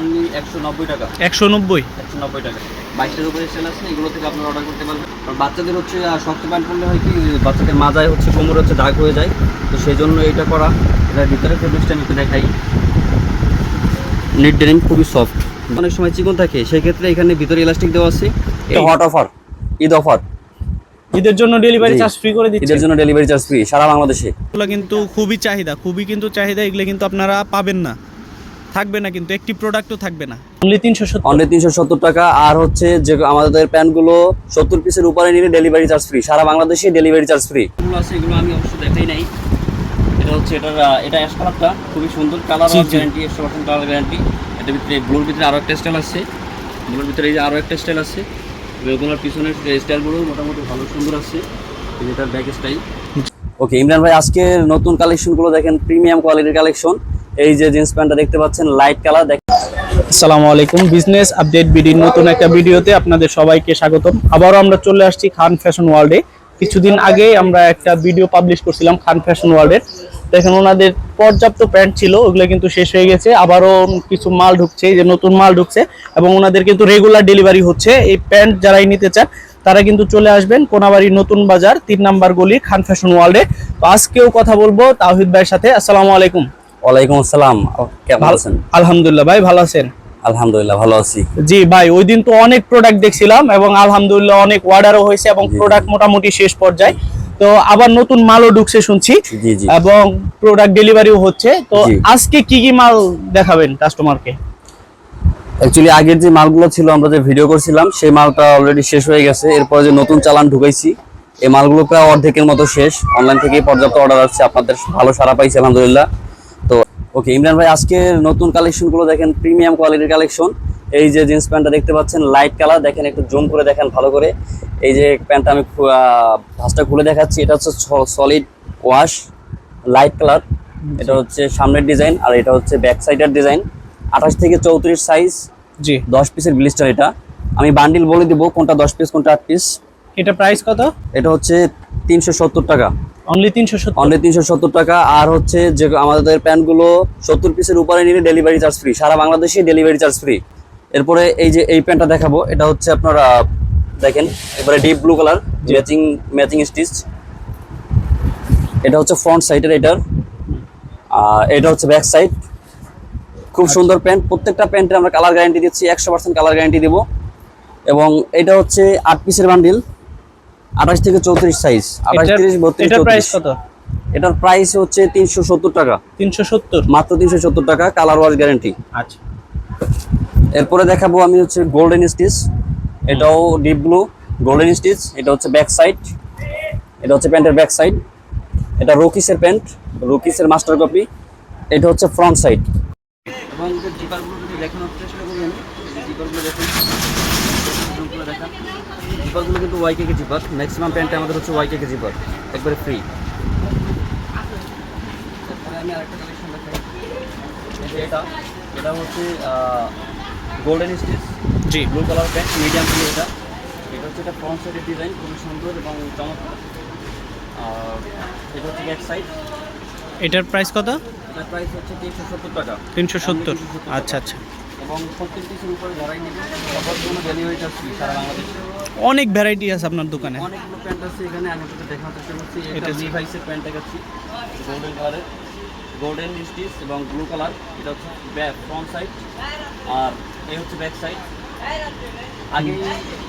Only একশো নব্বই টাকা। একশো নব্বই? একশো নব্বই টাকা। বাইশটার উপরে সেল আছে এগুলো থেকে আপনারা অর্ডার করতে পারবেন। আর বাচ্চাদের হচ্ছে শক্ত প্যান্ট পরলে হয় কি বাচ্চাদের মাজায় হচ্ছে কোমর হচ্ছে দাগ হয়ে যায়। তো সেই জন্য এটা করা। এটার ভিতরে ফেব্রিক্সটা আমি দেখাই। নেট ডেনিম খুবই সফট অনেক সময় চিকন থাকে সেই ক্ষেত্রে এখানে ভিতরে ইলাস্টিক দেওয়া আছে। এটা হট অফার ঈদ অফার ঈদের জন্য ডেলিভারি চার্জ ফ্রি করে দিচ্ছে। ঈদের জন্য ডেলিভারি চার্জ ফ্রি সারা বাংলাদেশে। এগুলো কিন্তু খুবই চাহিদা খুবই কিন্তু চাহিদা এগুলো কিন্তু আপনারা পাবেন না। থাকবে না কিন্তু একটি প্রোডাক্টও থাকবে না। অনলি তিনশো সত্তর। অনলি তিনশো সত্তর টাকা আর হচ্ছে যে আমাদের প্যান্টগুলো সত্তর পিসের উপরে নিলে ডেলিভারি চার্জ ফ্রি সারা বাংলাদেশে ডেলিভারি চার্জ ফ্রি এগুলো আছে এগুলো আমি অবশ্য দেখাই নাই। এটা হচ্ছে এটার এটা অ্যাশ কালারটা খুবই সুন্দর। কালার গ্যারান্টি একশো পার্সেন্ট কালার গ্যারান্টি এটার ভিতরে ব্লুর ভিতরে আরও একটা স্টাইল আছে। ব্লুর ভিতরে এই যে আরও একটা স্টাইল আছে। এগুলোর পিছনের স্টাইলগুলো মোটামুটি ভালো সুন্দর আছে। এটার ব্যাক স্টাইল ওকে ইমরান ভাই আজকে নতুন কালেকশনগুলো দেখেন প্রিমিয়াম কোয়ালিটির কালেকশন এই যে জিন্স প্যান্টটা দেখতে পাচ্ছেন লাইট কালার দেখেন আসসালামু আলাইকুম। বিজনেস আপডেট বিডির নতুন একটা ভিডিওতে আপনাদের সবাইকে স্বাগতম। আবারও আমরা চলে আসছি খান ফ্যাশন ওয়ার্ল্ডে কিছুদিন আগে আমরা একটা ভিডিও পাবলিশ করছিলাম খান ফ্যাশন ওয়ার্ল্ডের দেখেন ওনাদের পর্যাপ্ত প্যান্ট ছিল, ওগুলো কিন্তু শেষ হয়ে গেছে। আবারও কিছু মাল ঢুকছে যে নতুন মাল ঢুকছে এবং ওনাদের কিন্তু রেগুলার ডেলিভারি হচ্ছে। এই প্যান্ট যারাই নিতে চান, তারা কিন্তু চলে আসবেন কোনাবাড়ি নতুন বাজার, তিন নাম্বার গলি খান ফ্যাশন ওয়ার্ল্ডে তো আজকেও কথা বলব তাহিদ ভাইয়ের সাথে। আসসালামু আলাইকুম। ওয়ালাইকুম আসসালাম। কেমন ভালো আছেন? আলহামদুলিল্লাহ ভাই ভালো আছেন? আলহামদুলিল্লাহ ভালো আছি। জি ভাই ওই দিন তো অনেক প্রোডাক্ট দেখছিলাম এবং আলহামদুলিল্লাহ অনেক অর্ডারও হয়েছে এবং প্রোডাক্ট মোটামুটি শেষ পর্যায়ে। তো আবার নতুন মালও ঢুকছে শুনছি। এবং প্রোডাক্ট ডেলিভারিও হচ্ছে। তো আজকে কি কি মাল দেখাবেন কাস্টমারকে অ্যাকচুয়ালি আগের যে মালগুলো ছিল আমরা যে ভিডিও করছিলাম সেই মালটা অলরেডি শেষ হয়ে গেছে। এরপরে যে নতুন চালান ঢুকাইছি এই মালগুলো প্রায় অর্ধেকের মতো শেষ। অনলাইন থেকে পর্যাপ্ত অর্ডার আসছে। আপনাদের ভালো সারা পাইছে আলহামদুলিল্লাহ। তো ওকে ইমরান ভাই আজকে নতুন কালেকশনগুলো দেখেন প্রিমিয়াম কোয়ালিটির কালেকশন এই যে জিন্স প্যান্টটা দেখতে পাচ্ছেন লাইট কালার দেখেন একটু জুম করে দেখেন ভালো করে। এই যে প্যান্টটা আমি ভাঁজটা খুলে দেখাচ্ছি এটা হচ্ছে সলিড ওয়াশ লাইট কালার এটা হচ্ছে সামনের ডিজাইন আর এটা হচ্ছে ব্যাক সাইডের ডিজাইন আঠাশ থেকে চৌত্রিশ সাইজ জি। দশ পিসের ব্লিস্টার এটা। আমি বান্ডিল বলে দিব কোনটা দশ পিস কোনটা আট পিস এটা প্রাইস কত? এটা হচ্ছে তিনশো সত্তর টাকা। অনলি তিনশো সত্তর। অনলি তিনশো সত্তর টাকা আর হচ্ছে যে আমাদের প্যান্টগুলো সত্তর পিসের উপরে নিলে ডেলিভারি চার্জ ফ্রি সারা বাংলাদেশে ডেলিভারি চার্জ ফ্রি এরপরে এই যে এই প্যান্টটা দেখাবো এটা হচ্ছে আপনারা দেখেন এবারে deep blue colour matching matching stitch এটা হচ্ছে ফ্রন্ট সাইডের এটার। আর এটা হচ্ছে ব্যাক সাইড খুব সুন্দর প্যান্ট। প্রত্যেকটা প্যান্টে আমরা কালার গ্যারান্টি দিচ্ছি একশো পার্সেন্ট কালার গ্যারান্টি দেবো। এবং এটা হচ্ছে আট পিসের বান্ডিল আঠাশ থেকে চৌত্রিশ সাইজ আঠাশ তিরিশ বত্রিশ এটার প্রাইস কত? এটার প্রাইস হচ্ছে তিনশো সত্তর টাকা। তিনশো সত্তর? মাত্র তিনশো সত্তর টাকা কালার ওয়াশ গ্যারান্টি আচ্ছা। এরপরে দেখাবো আমি হচ্ছে গোল্ডেন স্টিচ এটাও ডিপ ব্লু গোল্ডেন স্টিচ এটা হচ্ছে ব্যাক সাইড এটা হচ্ছে প্যান্টের ব্যাক সাইড এটা রোকিসের প্যান্ট রোকিসের মাস্টার কপি এটা হচ্ছে ফ্রন্ট সাইড এবং যে জিপারগুলো যদি দেখানোর চেষ্টা করি আমি জিপারগুলো দেখুন জিপারগুলো কিন্তু ওয়াই কে জিপার। ম্যাক্সিমাম প্যান্টে আমাদের হচ্ছে ওয়াই কে জিপার। একবারে ফ্রি আমি আরেকটা কালেকশন দেখাই। এটা এটা হচ্ছে গোল্ডেন স্টিচ জি। Blue colour pant medium blue এটা। এটা হচ্ছে এটা ফ্রন্ট সাইডের ডিজাইন খুবই সুন্দর এবং চমৎকার। আর এটা হচ্ছে ব্যাক সাইড এটার প্রাইস কত? এটার প্রাইস হচ্ছে তিনশো সত্তর টাকা। তিনশো সত্তর। আচ্ছা আচ্ছা। এবং প্রত্যেক পিসের উপরে যারাই নেবে সবার জন্য ডেলিভারি চার্জ ফ্রি সারা বাংলাদেশে। অনেক ভ্যারাইটি আছে আপনার দোকানে। অনেকগুলো প্যান্ট আছে এখানে আমি এটা লিভাইসের প্যান্ট দেখাচ্ছি। গোল্ডেন কালারের গোল্ডেন স্টিচ এবং ব্লু কালার এটা হচ্ছে ব্যাক ফ্রন্ট সাইড আর এই হচ্ছে ব্যাক সাইড আগে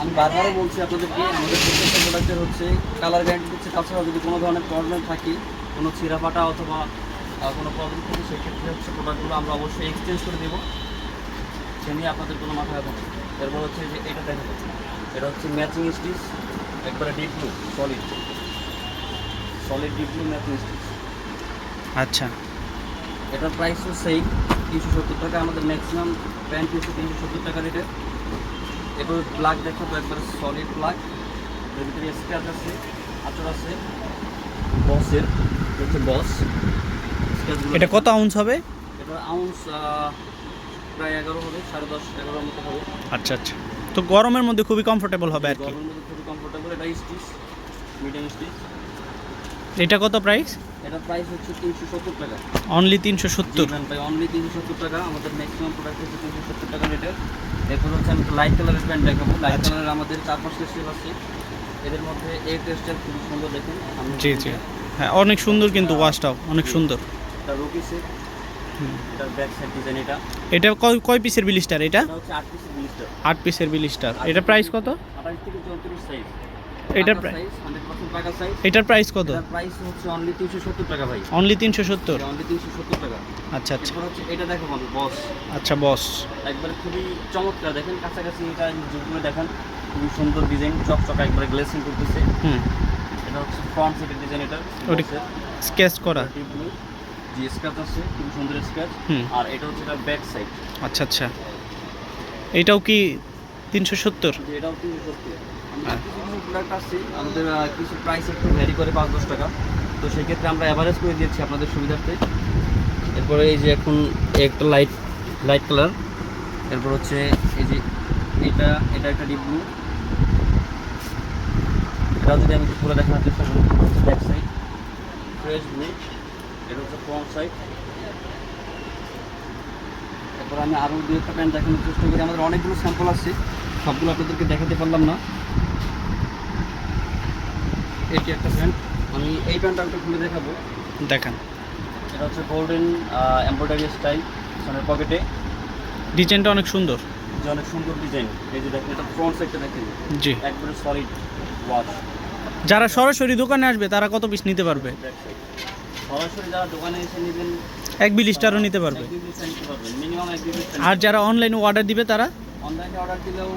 আমি বারবারও বলছি আপনাদেরকে আমাদের প্রত্যেকটা প্রোডাক্টের হচ্ছে কালার গ্যারান্টি দিচ্ছে তাছাড়া যদি কোনো ধরনের প্রবলেম থাকে কোনো ছিঁড়া ফাটা অথবা কোনো প্রবলেম থাকে সেক্ষেত্রে হচ্ছে প্রোডাক্টগুলো আমরা অবশ্যই এক্সচেঞ্জ করে দেবো। সে নিয়ে আপনাদের কোনো মাথা ব্যথা নেই। এরপর হচ্ছে যে এটা দেখা যাচ্ছে। এটা হচ্ছে ম্যাচিং স্টিচ একবারে deep blue solid solid deep blue matching stitch আচ্ছা। এটার প্রাইস হচ্ছে সেই তিনশো সত্তর টাকা আমাদের ম্যাক্সিমাম প্যান্ট হচ্ছে তিনশো সত্তর টাকা রেটে এরপর প্লাগ তো একবার সলিড প্লাগ এর ভিতরে স্ক্র্যাচ আছে আচর আছে বসের হচ্ছে বস এটা কত আউন্স হবে? এটা আউন্স প্রায় এগারো হবে সাড়ে দশ এগারোর মতো হবে। আচ্ছা আচ্ছা। তো গরমের মধ্যে খুবই কমফোর্টেবল হবে আর কি? গরমের মধ্যে খুবই কমফোর্টেবল এটা স্টিচ মিডিয়াম স্টিচ। এটা কত প্রাইস এটার প্রাইস হচ্ছে তিনশো সত্তর টাকা। অনলি তিনশো সত্তর? ভাই অনলি তিনশো সত্তর টাকা। আমাদের ম্যাক্সিমাম প্রোডাক্ট হচ্ছে তিনশো সত্তর টাকা রেটের এরপর হচ্ছে আমি লাইট কালারের প্যান্ট দেখাবো। লাইট আচ্ছা। কালারের আমাদের চার পাঁচটা স্টেপ আছে। এদের মধ্যে এই টেস্টটা খুব সুন্দর দেখুন। জি জি। হ্যাঁ অনেক সুন্দর কিন্তু ওয়াশটাও অনেক সুন্দর। এটা রুকি সেট। এটার ব্যাক সাইড ডিজাইন এটা। এটা কয় কয় পিসের বিলিস্টার এটা? হচ্ছে আট পিসের মিনিস্টার আট পিসের বিলিস্টার। এটা প্রাইস কত? আঠাশ থেকে চৌত্রিশ সাইজ এটার প্রাইস পার্সেন্ট সাইজ এটার প্রাইস কত? এটার প্রাইস হচ্ছে অনলি তিনশো সত্তর টাকা ভাই। অনলি তিনশো সত্তর? অনলি তিনশো সত্তর টাকা। আচ্ছা আচ্ছা। এরপর হচ্ছে এটা দেখো আমি বস আচ্ছা বস একবারে খুবই চমৎকার। দেখেন কাছাকাছি এটা যেগুলো দেখেন খুবই সুন্দর ডিজাইন চকচকা একবারে গ্লেসিং করতেছে। হুম। এটা হচ্ছে ফ্রন্ট সাইডের ডিজাইন এটা ওটা স্কেচ করা। জি স্ক্র্যাচ আছে খুবই সুন্দর স্ক্র্যাচ আর এটা হচ্ছে এটা ব্যাক সাইড আচ্ছা আচ্ছা। এটাও কি তিনশো সত্তর? এটাও তিনশো সত্তর। হ্যাঁ। কিছু প্রোডাক্ট আছে আমাদের কিছু প্রাইস একটু ভ্যারি করে পাঁচ দশ টাকা। তো সেক্ষেত্রে আমরা অ্যাভারেজ করে দিয়েছি আপনাদের সুবিধার্থে। এরপরে এই যে এখন একটা লাইট লাইট কালার এরপর হচ্ছে এই যে এটা এটা একটা ডিপ ব্লু এটা যদি আমি পুরো দেখানোর চেষ্টা করি ব্যাক সাইড ফ্রেশ ব্লু এটা হচ্ছে ফ্রন্ট সাইড এরপর আমি আরও দু একটা প্যান্ট দেখানোর চেষ্টা করি। আমাদের অনেকগুলো স্যাম্পল আছে। সবগুলো আপনাদেরকে দেখাতে পারলাম না। এটি একটা প্যান্ট। আমি এই প্যান্টটা একটু খুলে দেখাবো। দেখান। এটা হচ্ছে গোল্ডেন এমব্রয়ডারি স্টাইল পিছনের পকেটে ডিজাইনটা অনেক সুন্দর। যে অনেক সুন্দর ডিজাইন এই যে দেখেন এটা ফ্রন্ট সাইডটা দেখেন। জি। একবারে সলিড ওয়াশ যারা সরাসরি দোকানে আসবে তারা কত পিস নিতে পারবে? সরাসরি যারা দোকানে এসে নেবেন এক বিলিস্টারও নিতে পারবে। এক দুই নিতে পারবেন মিনিমাম এক আর যারা অনলাইনে অর্ডার দিবে তারা? অনলাইনে অর্ডার দিলেও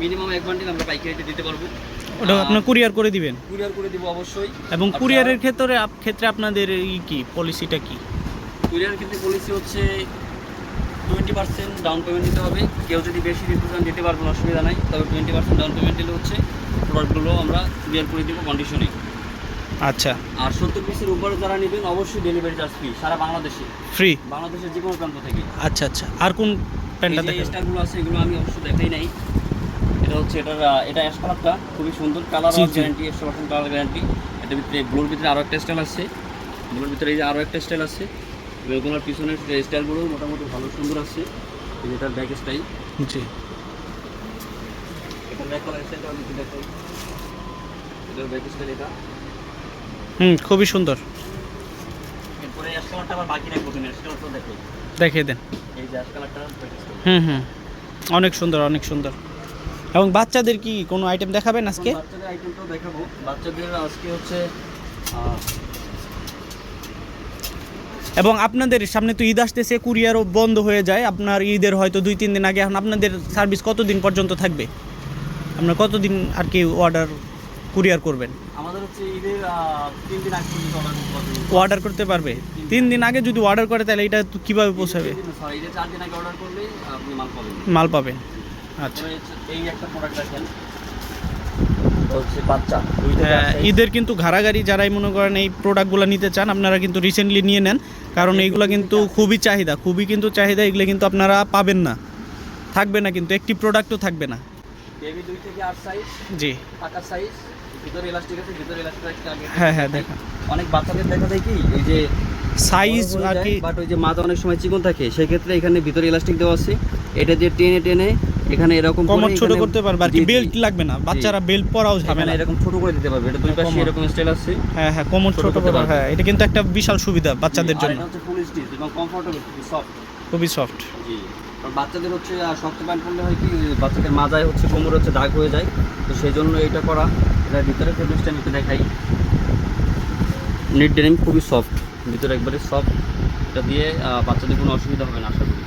মিনিমাম এক বান্ডিল আমরা পাইকারিতে দিতে পারব। ওটা আপনার কুরিয়ার করে দিবেন। কুরিয়ার করে দিব অবশ্যই। এবং কুরিয়ারের ক্ষেত্রে ক্ষেত্রে আপনাদের ই কি পলিসিটা কি? কুরিয়ার ক্ষেত্রে পলিসি হচ্ছে টোয়েন্টি পার্সেন্ট ডাউন পেমেন্ট দিতে হবে। কেউ যদি বেশি রিপ্রেজেন্ট দিতে পারবেন অসুবিধা নাই। তবে টোয়েন্টি পার্সেন্ট ডাউন পেমেন্ট দিলে হচ্ছে প্রোডাক্টগুলো আমরা কুরিয়ার করে দেবো কন্ডিশনে আচ্ছা। আর সত্তর পিসের উপরে যারা নেবেন অবশ্যই ডেলিভারি চার্জ ফ্রি সারা বাংলাদেশে। ফ্রি বাংলাদেশের যে কোনো প্রান্ত থেকে। আচ্ছা আচ্ছা। আর কোন প্যান্টটা দেখেন স্টারগুলো আছে এগুলো আমি অবশ্যই দেখাই নাই। এটা হচ্ছে এটার এটা অ্যাশ কালারটা খুবই সুন্দর। কালার। গ্যারান্টি একশো পার্সেন্ট কালার গ্যারান্টি এটার ভিতরে ব্লুর ভিতরে আরও একটা স্টাইল আছে। ব্লুর ভিতরে এই যে আরও একটা স্টাইল আছে। এগুলোর পিছনের স্টাইলগুলো মোটামুটি ভালো সুন্দর আছে। এটার ব্যাক স্টাইল জি। এটার ব্যাক কালার স্টাইলটা আমি দেখাই। এটার ব্যাক স্টাইল এটা। হুম খুবই সুন্দর। দেখিয়ে দেন। হুম হুম। অনেক সুন্দর অনেক সুন্দর। এবং বাচ্চাদের কি কোনো আইটেম দেখাবেন আজকে? বাচ্চাদের আইটেমটাও দেখাবো। বাচ্চাদের আজকে হচ্ছে এবং আপনাদের সামনে তো ঈদ আসতেছে কুরিয়ারও বন্ধ হয়ে যায়। আপনার ঈদের হয়তো দুই তিন দিন আগে এখন আপনাদের সার্ভিস কতদিন পর্যন্ত থাকবে? আপনার কতদিন আর কি অর্ডার কুরিয়ার করবেন। আমাদের হচ্ছে ঈদের তিন দিন আগে পর্যন্ত অর্ডার করতে পারবে? তিন দিন আগে। যদি অর্ডার করে তাহলে এটা কীভাবে পৌঁছাবে? সরি ঈদের চার দিন আগে অর্ডার করলে আপনি মাল পাবেন। মাল পাবেন। আচ্ছা। এই একটা প্রোডাক্ট হ্যাঁ। ঈদের কিন্তু ঘাড়াঘাড়ি যারাই মনে করেন এই প্রোডাক্টগুলো নিতে চান আপনারা কিন্তু রিসেন্টলি নিয়ে নেন। কারণ এইগুলো কিন্তু খুবই চাহিদা। খুবই কিন্তু চাহিদা এগুলো কিন্তু আপনারা পাবেন না। থাকবে না কিন্তু একটি প্রোডাক্টও থাকবে না। বেবি দুই থেকে আট সাইজ জি। পাকা সাইজ ভিতরে ইলাস্টিক আছে ভিতরে ইলাস্টিক আগে হ্যাঁ হ্যাঁ অনেক বাচ্চাদের দেখা যায় কি এই যে সাইজ আর কি বাট ওই যে মাথা অনেক সময় চিকন থাকে সেক্ষেত্রে এখানে ভিতরে ইলাস্টিক দেওয়া আছে। এটা দিয়ে টেনে টেনে এখানে এরকম কমর ছোট করতে পারবে আর কি। বেল্ট লাগবে না। বাচ্চারা বেল্ট পরাও এখানে ঝামেলা। এরকম ছোট করে দিতে পারবে এটা দুই হ্যাঁ, পাশে এরকম স্টাইল আছে। হ্যাঁ হ্যাঁ কমর ছোট করা। হ্যাঁ এটা কিন্তু একটা বিশাল সুবিধা বাচ্চাদের জন্য। এটা হচ্ছে ফুল স্টিচ এবং কমফোর্টেবল সফট খুবই সফট জি বাচ্চাদের হচ্ছে শক্ত প্যান্ট পরলে হয় কি বাচ্চাদের মাজায় হচ্ছে কোমরে হচ্ছে দাগ হয়ে যায় তো সেই জন্য এটা করা। এটার ভিতরে ফেব্রিক্সটা নিতে দেখাই। নিট ডেনিম খুবই সফট ভিতরে একবারে সফট এটা দিয়ে বাচ্চাদের কোনো অসুবিধা হবে না আশা করি।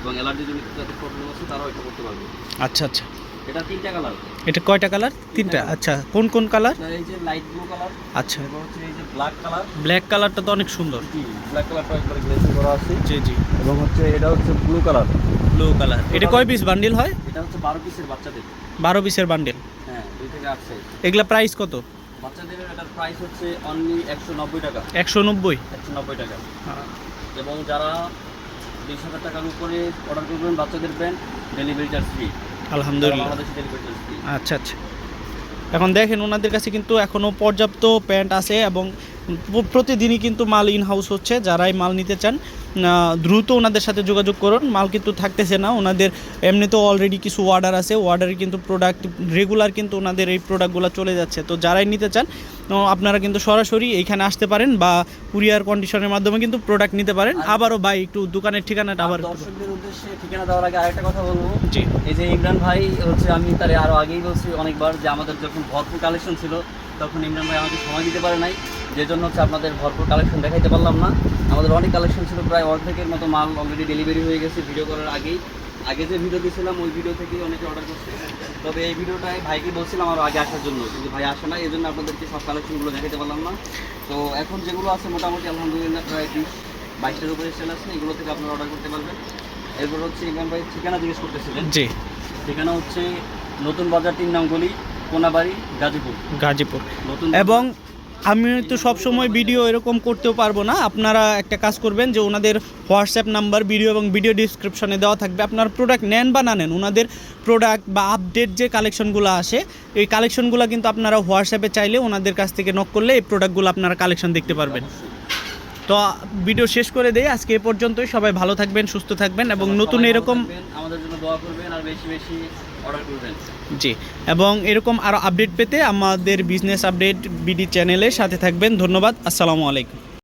এবং অ্যালার্জি জনিত যাদের প্রবলেম আছে তারাও এটা করতে পারবে। আচ্ছা আচ্ছা। এটা তিনটা কালার এটা কয়টা কালার তিনটা আচ্ছা কোন কোন কালার এই যে লাইট ব্লু কালার আচ্ছা। এরপর হচ্ছে এই যে ব্ল্যাক কালার ব্ল্যাক কালারটা তো অনেক সুন্দর। জি ব্ল্যাক কালারটা একবারে গ্লেসিং করা আছে। জি জি। এবং হচ্ছে এটা হচ্ছে ব্লু কালার ব্লু কালার এটা কয় পিস বান্ডিল হয়? এটা হচ্ছে বারো পিসের বাচ্চাদের। বারো পিসের বান্ডিল হ্যাঁ দুই থেকে আট সাইজ এগুলা প্রাইস কত? বাচ্চাদের এটার প্রাইস হচ্ছে অনলি একশো নব্বই টাকা। একশো নব্বই? একশো নব্বই টাকা। এবং যারা বিশ হাজার টাকার উপরে অর্ডার করবেন বাচ্চাদের প্যান্ট ডেলিভারি চার্জ ফ্রি আলহামদুলিল্লাহ। আচ্ছা আচ্ছা। এখন দেখেন ওনাদের কাছে কিন্তু এখনও পর্যাপ্ত প্যান্ট আছে এবং প্রতিদিনই কিন্তু মাল ইন হাউস হচ্ছে যারাই মাল নিতে চান দ্রুত ওনাদের সাথে যোগাযোগ করুন। মাল কিন্তু থাকতেছে না ওনাদের এমনিতেও অলরেডি কিছু অর্ডার আছে অর্ডারে কিন্তু প্রোডাক্ট রেগুলার কিন্তু ওনাদের এই প্রোডাক্টগুলো চলে যাচ্ছে। তো যারাই নিতে চান আপনারা কিন্তু সরাসরি এইখানে আসতে পারেন বা কুরিয়ার কন্ডিশনের মাধ্যমে কিন্তু প্রোডাক্ট নিতে পারেন। আবারও ভাই একটু দোকানের ঠিকানাটা আবার দর্শকদের উদ্দেশ্যে ঠিকানা দেওয়ার আগে আরেকটা কথা বলব। জি। এই যে ইমরান ভাই হচ্ছে আমি তার আরও আগেই বলছি অনেকবার যে আমাদের যখন ভরপুর কালেকশন ছিল তখন ইমরান ভাই আমাকে সময় দিতে পারে নাই। যে জন্য হচ্ছে আপনাদের ভরপুর কালেকশন দেখাইতে পারলাম না। আমাদের অনেক কালেকশন ছিল প্রায় অর্ধেকের মতো মাল অলরেডি ডেলিভারি হয়ে গেছে ভিডিও করার আগেই। আগে যে ভিডিও দিয়েছিলাম ওই ভিডিও থেকেই অনেকে অর্ডার করছে। তবে এই ভিডিওটায় ভাইকে বলছিলাম আরও আগে আসার জন্য কিন্তু ভাই আসে না এই জন্য আপনাদেরকে সব কালেকশনগুলো দেখাতে পারলাম না। তো এখন যেগুলো আছে মোটামুটি আলহামদুলিল্লাহ প্রায় বিশ বাইশটার উপরে সেল আছে এগুলো থেকে আপনারা অর্ডার করতে পারবেন। এরপর হচ্ছে ইমরান ভাই ঠিকানা জিজ্ঞেস করতেছিলেন। জি। ঠিকানা হচ্ছে নতুন বাজার তিন নং গলি কোনাবাড়ি গাজীপুর। গাজীপুর। নতুন এবং আমি তো সবসময় ভিডিও এরকম করতেও পারব না। আপনারা একটা কাজ করবেন যে ওনাদের হোয়াটসঅ্যাপ নাম্বার, ভিডিও এবং ভিডিও ডিসক্রিপশনে দেওয়া থাকবে। আপনার প্রোডাক্ট নেন বা না নেন, ওনাদের প্রোডাক্ট বা আপডেট যে কালেকশনগুলো আসে, এই কালেকশনগুলো কিন্তু আপনারা হোয়াটসঅ্যাপে চাইলে ওনাদের কাছ থেকে নক করলে এই প্রোডাক্টগুলো আপনারা কালেকশন দেখতে পারবেন। তো, ভিডিও শেষ করে দেই। আজকে এ পর্যন্তই। সবাই ভালো থাকবেন, সুস্থ থাকবেন এবং নতুন এরকম আমাদের জন্য দোয়া করবেন, আর বেশি বেশি জি, এবং এরকম আরও আপডেট পেতে আমাদের বিজনেস আপডেট বিডি চ্যানেলের সাথে থাকবেন। ধন্যবাদ, আসসালামু আলাইকুম।